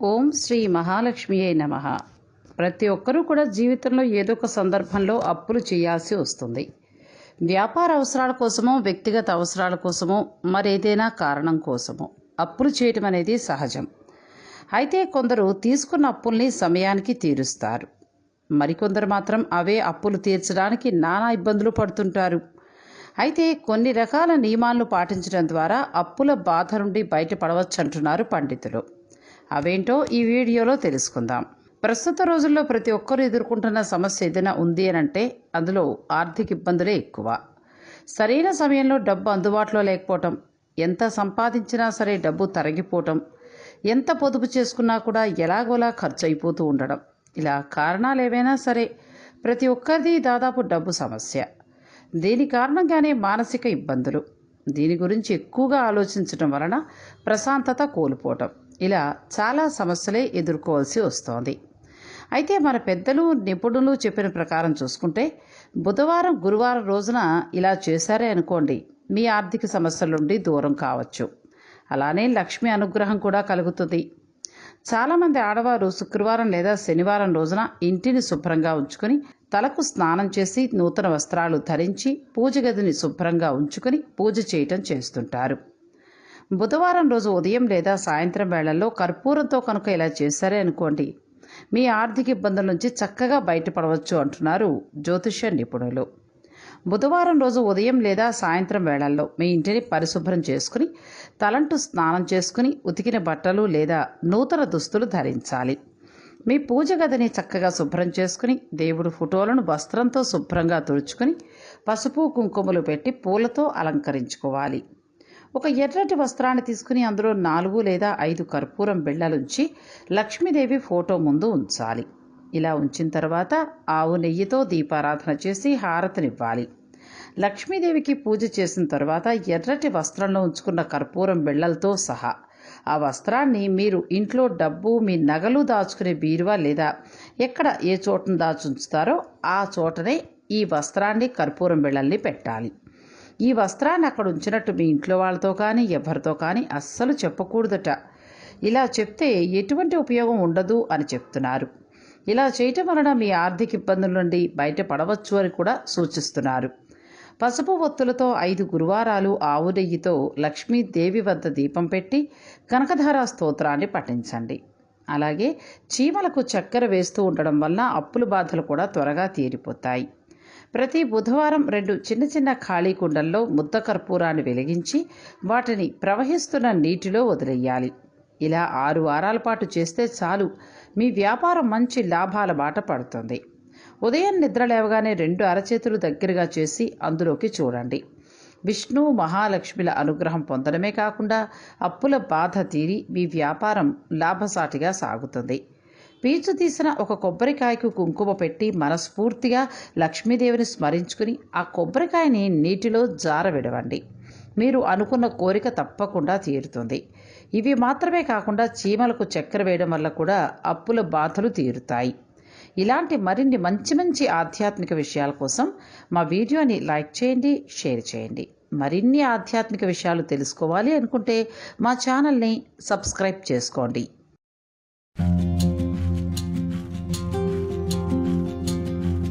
ఓం శ్రీ మహాలక్ష్మియే నమ. ప్రతి ఒక్కరూ కూడా జీవితంలో ఏదో ఒక సందర్భంలో అప్పులు చేయాల్సి వస్తుంది. వ్యాపార అవసరాల కోసమో వ్యక్తిగత అవసరాల కోసమో మరేదైనా కారణం కోసమో అప్పులు చేయటం అనేది సహజం. అయితే కొందరు తీసుకున్న అప్పుల్ని సమయానికి తీరుస్తారు. మరికొందరు మాత్రం అవే అప్పులు తీర్చడానికి నానా ఇబ్బందులు పడుతుంటారు. అయితే కొన్ని రకాల నియమాలను పాటించడం ద్వారా అప్పుల బాధ నుండి బయటపడవచ్చు అంటున్నారు పండితులు. అవేంటో ఈ వీడియోలో తెలుసుకుందాం. ప్రస్తుత రోజుల్లో ప్రతి ఒక్కరూ ఎదుర్కొంటున్న సమస్య ఏదైనా ఉంది అని అంటే అందులో ఆర్థిక ఇబ్బందులే ఎక్కువ. సరైన సమయంలో డబ్బు అందుబాటులో లేకపోవటం ఎంత సంపాదించినా సరే డబ్బు తరగిపోవటం ఎంత పొదుపు చేసుకున్నా కూడా ఎలాగోలా ఖర్చు అయిపోతూ ఉండడం. ఇలా కారణాలు ఏవైనా సరే ప్రతి ఒక్కరిది దాదాపు డబ్బు సమస్య. దీని కారణంగానే మానసిక ఇబ్బందులు. దీని గురించి ఎక్కువగా ఆలోచించడం వలన ప్రశాంతత కోల్పోవటం. ఇలా చాలా సమస్యలే ఎదుర్కోవాల్సి వస్తోంది. అయితే మన పెద్దలు నిపుణులు చెప్పిన ప్రకారం చూసుకుంటే బుధవారం గురువారం రోజున ఇలా చేశారే అనుకోండి మీ ఆర్థిక సమస్యల నుండి దూరం కావచ్చు. అలానే లక్ష్మి అనుగ్రహం కూడా కలుగుతుంది. చాలామంది ఆడవారు శుక్రవారం లేదా శనివారం రోజున ఇంటిని శుభ్రంగా ఉంచుకొని తలకు స్నానం చేసి నూతన వస్త్రాలు ధరించి పూజ గదిని శుభ్రంగా ఉంచుకొని పూజ చేయటం చేస్తుంటారు. బుధవారం రోజు ఉదయం లేదా సాయంత్రం వేళల్లో కర్పూరంతో కనుక ఇలా చేశారే అనుకోండి. మీ ఆర్థిక ఇబ్బందుల నుంచి చక్కగా బయటపడవచ్చు అంటున్నారు జ్యోతిష నిపుణులు. బుధవారం రోజు ఉదయం లేదా సాయంత్రం వేళల్లో మీ ఇంటిని పరిశుభ్రం చేసుకుని తలంటు స్నానం చేసుకుని ఉతికిన బట్టలు లేదా నూతన దుస్తులు ధరించాలి. మీ పూజ గదిని చక్కగా శుభ్రం చేసుకుని దేవుడు ఫోటోలను వస్త్రంతో శుభ్రంగా తుడుచుకుని పసుపు కుంకుమలు పెట్టి పూలతో అలంకరించుకోవాలి. ఒక ఎర్రటి వస్త్రాన్ని తీసుకుని అందులో నాలుగు లేదా ఐదు కర్పూరం బిళ్ళలుంచి లక్ష్మీదేవి ఫోటో ముందు ఉంచాలి. ఇలా ఉంచిన తర్వాత ఆవు నెయ్యితో దీపారాధన చేసి హారతినివ్వాలి. లక్ష్మీదేవికి పూజ చేసిన తర్వాత ఎర్రటి వస్త్రంలో ఉంచుకున్న కర్పూరం బిళ్ళలతో సహా ఆ వస్త్రాన్ని మీరు ఇంట్లో డబ్బు మీ నగలు దాచుకునే బీరువా లేదా ఎక్కడ ఏ చోటను దాచుంచుతారో ఆ చోటనే ఈ వస్త్రాన్ని కర్పూరం బిళ్ళల్ని పెట్టాలి. ఈ వస్త్రాన్ని అక్కడ ఉంచినట్టు మీ ఇంట్లో వాళ్ళతో కానీ ఎవరితో కానీ అస్సలు చెప్పకూడదట. ఇలా చెప్తే ఎటువంటి ఉపయోగం ఉండదు అని చెప్తున్నారు. ఇలా చేయటం వలన మీ ఆర్థిక ఇబ్బందుల నుండి బయటపడవచ్చు అని కూడా సూచిస్తున్నారు. పసుపు ఒత్తులతో ఐదు గురువారాలు ఆవు నెయ్యితో లక్ష్మీదేవి వద్ద దీపం పెట్టి కనకధార స్తోత్రాన్ని పఠించండి. అలాగే చీమలకు చక్కెర వేస్తూ ఉండడం వల్ల అప్పుల బాధలు కూడా త్వరగా తీరిపోతాయి. ప్రతి బుధవారం రెండు చిన్న చిన్న ఖాళీ కుండల్లో ముద్ద కర్పూరాన్ని వెలిగించి వాటిని ప్రవహిస్తున్న నీటిలో వదిలేయాలి. ఇలా ఆరు వారాల పాటు చేస్తే చాలు. మీ వ్యాపారం మంచి లాభాల బాట పడుతుంది. ఉదయం నిద్ర లేవగానే రెండు అరచేతులు దగ్గరగా చేసి అందులోకి చూడండి. విష్ణు మహాలక్ష్మిల అనుగ్రహం పొందడమే కాకుండా అప్పుల బాధ తీరి మీ వ్యాపారం లాభసాటిగా సాగుతుంది. పీచు తీసిన ఒక కొబ్బరికాయకు కుంకుమ పెట్టి మనస్ఫూర్తిగా లక్ష్మీదేవిని స్మరించుకుని ఆ కొబ్బరికాయని నీటిలో జారవిడవండి. మీరు అనుకున్న కోరిక తప్పకుండా తీరుతుంది. ఇవి మాత్రమే కాకుండా చీమలకు చక్కెర వేయడం వల్ల కూడా అప్పుల బాధలు తీరుతాయి. ఇలాంటి మరిన్ని మంచి మంచి ఆధ్యాత్మిక విషయాల కోసం మా వీడియోని లైక్ చేయండి షేర్ చేయండి. మరిన్ని ఆధ్యాత్మిక విషయాలు తెలుసుకోవాలి అనుకుంటే మా ఛానల్ని సబ్స్క్రైబ్ చేసుకోండి.